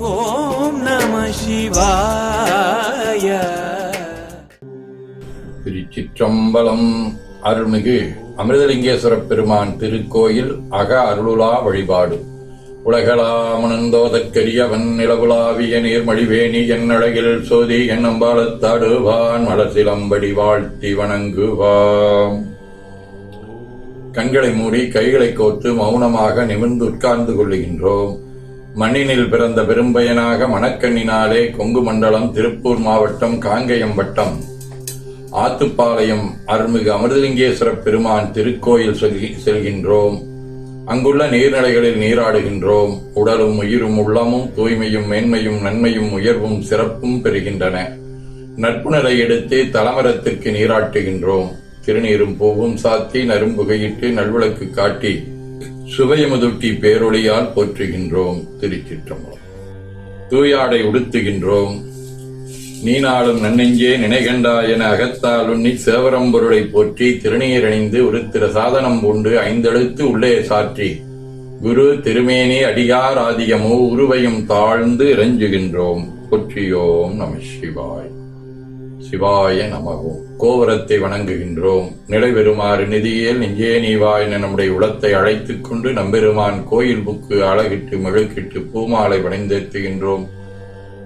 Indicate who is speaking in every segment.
Speaker 1: ஓம் நம சிவாய.
Speaker 2: திருச்சிற்றம்பலம் அருள்மிகு அமிர்தலிங்கேஸ்வர பெருமான் திருக்கோயில் அக அருளுலா வழிபாடு. உலகளாமணந்தோதற்கரியவன் நிலவுலாவிய நீர்மழிவேணி என் அழகில் சோதி என் அம்பாலத்தாடுவான் மலசிலம்படி வாழ்த்தி வணங்குவாம். கண்களை மூடி கைகளை கோத்து மௌனமாக நிமிர்ந்து உட்கார்ந்து கொள்ளுகின்றோம். மண்ணினில் பிறந்த பெரும்பயனாக மணக்கண்ணினாலே கொங்கு மண்டலம் திருப்பூர் மாவட்டம் காங்கயம் வட்டம் ஆத்துப்பாளையம் அருள்மிகு அமிர்தலிங்கேஸ்வர பெருமான் திருக்கோயில் செல்கி- செல்கின்றோம். அங்குள்ள நீர்நிலைகளில் நீராடுகின்றோம். உடலும் உயிரும் உள்ளமும் தூய்மையும் மேன்மையும் நன்மையும் உயர்வும் சிறப்பும் பெறுகின்றன. நட்புணரை எடுத்து தலமரத்திற்கு நீராட்டுகின்றோம். திருநீரும் பூவும் சாத்தி நரும்புகையிட்டு நல்விளக்கு காட்டி சுவையமுதுட்டி பேரொழியால் போற்றுகின்றோம் திருச்சிற்றம்பலம். தூயாடை உடுத்துகின்றோம். நீனாளும் நன்னெஞ்சே நினைகண்டா என அகத்தால் உண்ணி சேவரம்பொருளை போற்றி திருநீரணிந்து உருத்திர சாதனம் பூண்டு ஐந்தெழுத்து உள்ளே சாற்றி. குரு திருமேனி அடியார் ஆதியமோ உருவையும் தாழ்ந்து இறஞ்சுகின்றோம். போற்றியோம் நம சிவாய். சிவாய நமவோம் கோவரத்தை வணங்குகின்றோம். நிலைபெறுமாறு நிதியில் நெஞ்சே நீவாய் என நம்முடைய உளத்தை அழைத்துக் கொண்டு நம்பெருமான் கோயில் புக்கு அழகிட்டு மெழுக்கிட்டு பூமாலை வணிந்தேத்துகின்றோம்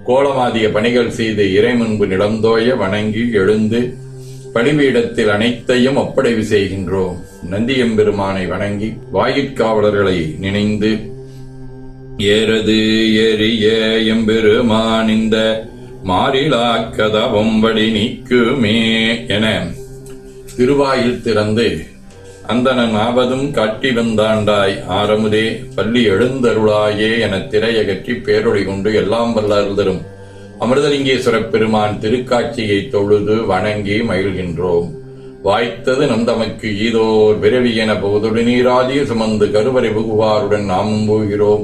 Speaker 2: கோலமாதிய பணிகள் செய்து இறை முன்பு நிலந்தோய வணங்கி எழுந்து பணிவீடத்தில் அனைத்தையும் ஒப்படைவு செய்கின்றோம். நந்தியம்பெருமானை வணங்கி வாயிற்காவலர்களை நினைந்து ஏறது எரிய எம்பெருமான் இந்த மாறிலா நீக்குமே என திருவாயில் திறந்து அந்தனன் ஆவதும் காட்டி வந்தாண்டாய் ஆரமுதே பள்ளி எழுந்தருளாயே என திரையகற்றி பேரொழி கொண்டு எல்லாம் வல்ல அருள்தரும் அமிர்தலிங்கேஸ்வர பெருமான் திருக்காட்சியை தொழுது வணங்கி மகிழ்கின்றோம். வாய்த்தது நம் தமக்கு ஈதோர் விரவி என போதொடு நீராதிய சுமந்து கருவறை புகுவாருடன் நாமும் போகிறோம்.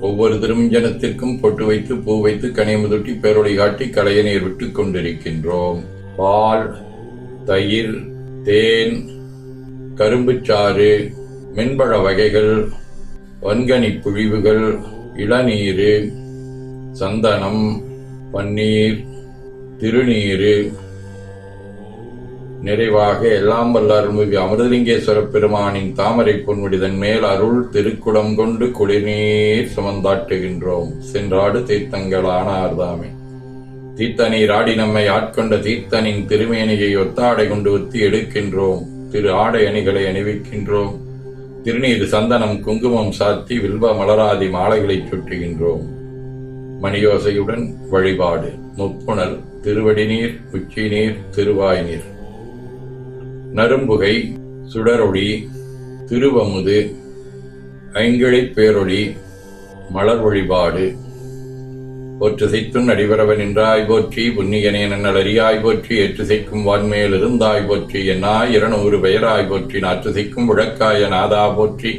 Speaker 2: ஒவ்வொரு திருமஞ்சனத்திற்கும் பொட்டு வைத்து பூ வைத்து கனியமுதுட்டி பேரொழி காட்டி கலைய நீர் விட்டுக் கொண்டிருக்கின்றோம். பால் தயிர் தேன் கரும்புச்சாறு மென்பழ வகைகள் வன்கனி புழிவுகள் இளநீர் சந்தனம் பன்னீர் திருநீர் நிறைவாக எல்லாம் வல்ல அருள்மிகு அமிர்தலிங்கேஸ்வர பெருமானின் தாமரை பொன்முடிதன் மேல் அருள் திருக்குடம் கொண்டு குடிநீர் சுமந்தாட்டுகின்றோம். சென்றாடு தீர்த்தங்களானார்தாமே தீர்த்தநீர் ஆடி நம்மை ஆட்கொண்ட தீர்த்தனின் திருமேனியை ஒத்தாடை கொண்டு ஒத்தி எடுக்கின்றோம். திரு ஆடை அணிகளை அணிவிக்கின்றோம். திருநீர் சந்தனம் குங்குமம் சாத்தி வில்வ மலராதி மாலைகளை சுட்டுகின்றோம் மணியோசையுடன் வழிபாடு. முப்புணல் திருவடி நீர் உச்சி நீர் திருவாய் நீர் நரும்புகை சுடரொளி திருவமுது ஐங்கிழைப் பேரொளி மலர் வழிபாடு போற்று செய்த்தும் அடிவரவன் என்றாய் போற்றி நன்னல் நன்னலறியாய் போற்றி ஏற்று செய்க்கும் வான்மேல் இருந்தாய் போற்றி என்னாய் இருநூறு பெயராய் போற்றி நாற்று செய்க்கும் விளக்காய நாதா போற்றி.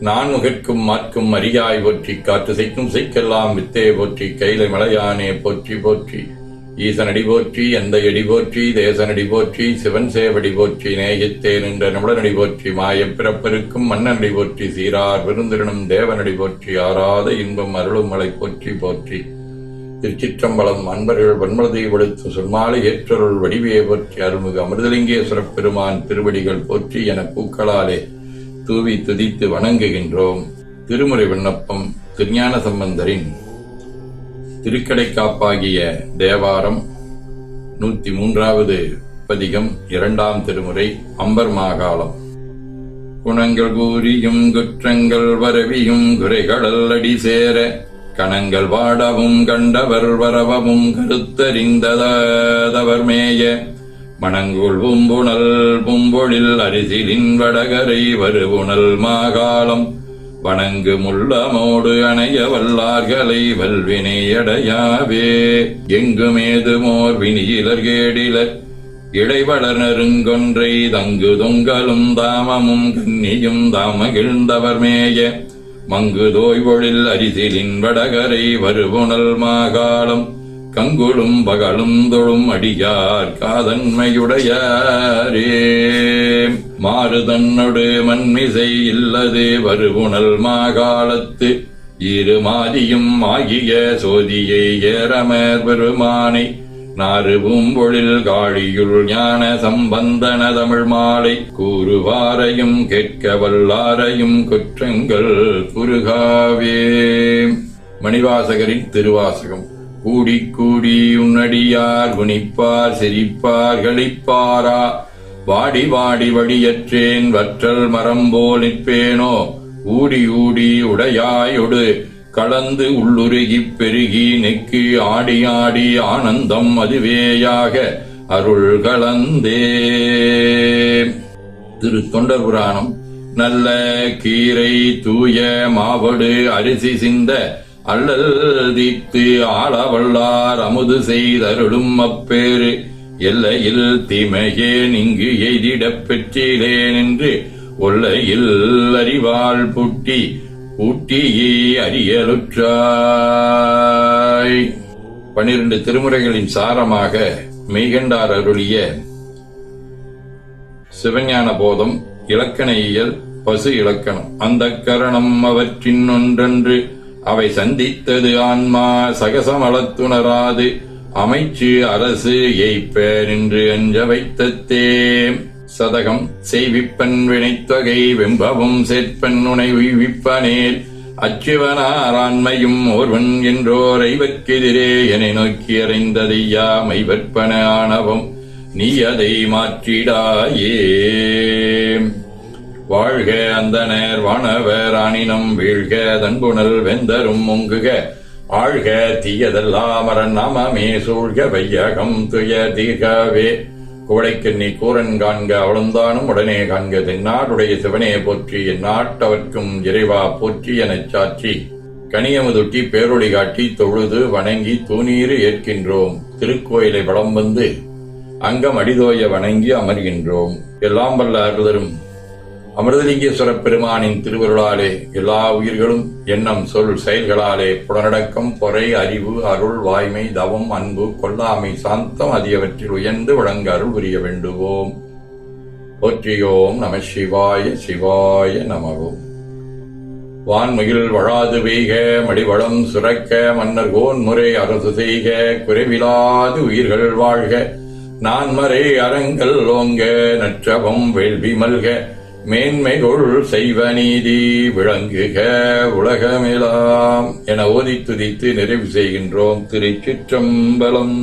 Speaker 2: நான் முகிற்கும் மாற்கும் அரியாய் போற்றி காற்று செய்க்கும் செய்க்கெல்லாம் வித்தே போற்றி கைலை மலையானே போற்றி போற்றி. ஈசனடி போற்றி எந்த எடி போற்றி தேசனடி போற்றி சிவன் சேவடி போற்றி நேயத்தே என்ற நிமிடனடி போற்றி மாயப் பிறப்பருக்கும் மன்னனடி போற்றி சீரார் விருந்திரனும் தேவனடி போற்றி ஆறாத இன்பம் அருளும் மலை போற்றி போற்றி. திருச்சிற்றம்பலம் அன்பர்கள் வன்மலதை ஒழுத்து சொன்மாலை ஏற்றருள் வடிவே போற்றி அருள்மிகு அமிர்தலிங்கேஸ்வரப் பெருமான் திருவடிகள் போற்றி என பூக்களாலே தூவி துதித்து வணங்குகின்றோம். திருமுறை விண்ணப்பம் திருஞான சம்பந்தரின் திருக்கடைக்காப்பாகிய தேவாரம் நூத்தி மூன்றாவது பதிகம் இரண்டாம் திருமுறை அம்பர் மாகாளம். குணங்கள் கூறியும் குற்றங்கள் வரவியும் குறைகளல் அடி சேர கணங்கள் வாடவும் கண்டவர் வரவவும் கருத்தறிந்ததவர் மேய மணங்குள் பூம்புணல் பூம்பொழில் அரிசிலின் வடகரை வருபுணல் மாகாளம். வணங்கு முள்ளமோடு அணைய வல்லார்களை வல்வினையடையாவே எங்குமேதுமோர் வினியிலர் கேடிலர்? இடைவளர் நெருங்கொன்றை தங்கு தொங்கலும் தாமமும் கன்னியும் தாமகிழ்ந்தவர் மேய. மங்கு தோய்வொழில் அரிசிலின் வடகரை வருபுணல் மாகாளம். கங்குளும் பகலும் தொழும் அடியார் காதன்மையுடையாரே. மாறுதன்னொடு மண்மிசை இல்லது வருபுணல் மாகாலத்து. இரு மாதியும் ஆகிய சோதியை ஏறமர் பெருமானை. நாறுவும் பொழில் காழியுள் ஞான சம்பந்தன தமிழ் மாலை. கூறுவாரையும் கேட்க வல்லாரையும் குற்றங்கள் குறுகாவே. மணிவாசகரின் திருவாசகம். கூடி கூடி உன்னடியார் குணிப்பார் சிரிப்பார் களிப்பாரா? வாடி வாடி வடியற்றேன் வற்றல் மரம் போல் நிற்பேனோ? ஊடி ஊடி உடையாயொடு கலந்து உள்ளுருகிப் பெருகி நெக்கி ஆடி ஆடி ஆனந்தம் அதுவேயாக அருள் கலந்தே. திரு தொண்டர் புராணம். நல்ல கீரை தூய மாவடு அரிசி சிந்த அல்லல் தீத்து ஆளவல்லார் அமுது செய்தருளும் அப்பேறு. எல்லையில் தீமையேன் இங்கு எய்திடப் பெற்றிலேன் என்று ஒல்லையில் அறிவாள் புட்டி ஊட்டியே அறியலுற்றாய். பனிரெண்டு திருமுறைகளின் சாரமாக மெய்கண்டார் அருளிய சிவஞான போதம் இலக்கண இயல் பசு இலக்கணம் அந்த கரணம் அவற்றின் ஒன்றன்று. அவை சந்தித்தது ஆன்மா சகசமளத்துணராது. அமைச்சு அரசு எய்ப்ப நின்று அஞ்ச வைத்தத்தே. சதகம் செய்விப்பன் வினைத்தொகை வெம்பவும் சேர்ப்பன் உனை உய்விப்பனேல். அச்சுவனாராண்மையும் ஒருவன் என்றோர் ஐவர்க்கெதிரே என நோக்கி அறைந்ததையா மைவற்பன ஆணவம். நீ அதை மாற்றிடாயே. வாழ்க அந்த நேர் வனவர் அணினம் வீழ்க தன்புணல் வெந்தரும் முங்குக. ஆழ்க தீயதெல்லாம் அரண் நாமமே சூழ்க வையகம் துய தீர்கவே நீ கூரன் காண்க அவளுந்தானும் உடனே காண்க தென்னாடுடைய சிவனே போற்றி என் நாட்டவர்க்கும் இறைவா போற்றி எனச் சாற்றி. கனியமுதுட்டி பேரொளி காட்டி தொழுது வணங்கி தூணீறு ஏற்கின்றோம். திருக்கோயிலை வளம் வந்து அங்கம் அடிதோய வணங்கி அமர்கின்றோம். எல்லாம் வல்ல அருளரும். அமிர்தலிங்கேஸ்வர பெருமானின் திருவருளாலே எல்லா உயிர்களும் எண்ணம் சொல் செயல்களாலே புலனடக்கம் பொறை அறிவு அருள் வாய்மை தவம் அன்பு கொல்லாமை சாந்தம் ஆகியவற்றில் உயர்ந்து வழங்க அருள் புரிய வேண்டுவோம். போற்றியோம் நம சிவாய சிவாய நமவோம் வான்மையில் வழாது பெய்க மடிவளம் சுரக்க மன்னர் கோன் முறை அரசு செய்க குறைவிலாது உயிர்கள் வாழ்க. நான்மறை அறங்கள் ஓங்க நற்றவம் வேள்வி மல்க. மேன்மைகொள் செய்வ நீதி விளங்குக உலகமெலாம் என ஓதி துதித்து நிறைவு செய்கின்றோம் திருச்சிற்றம்பலம்.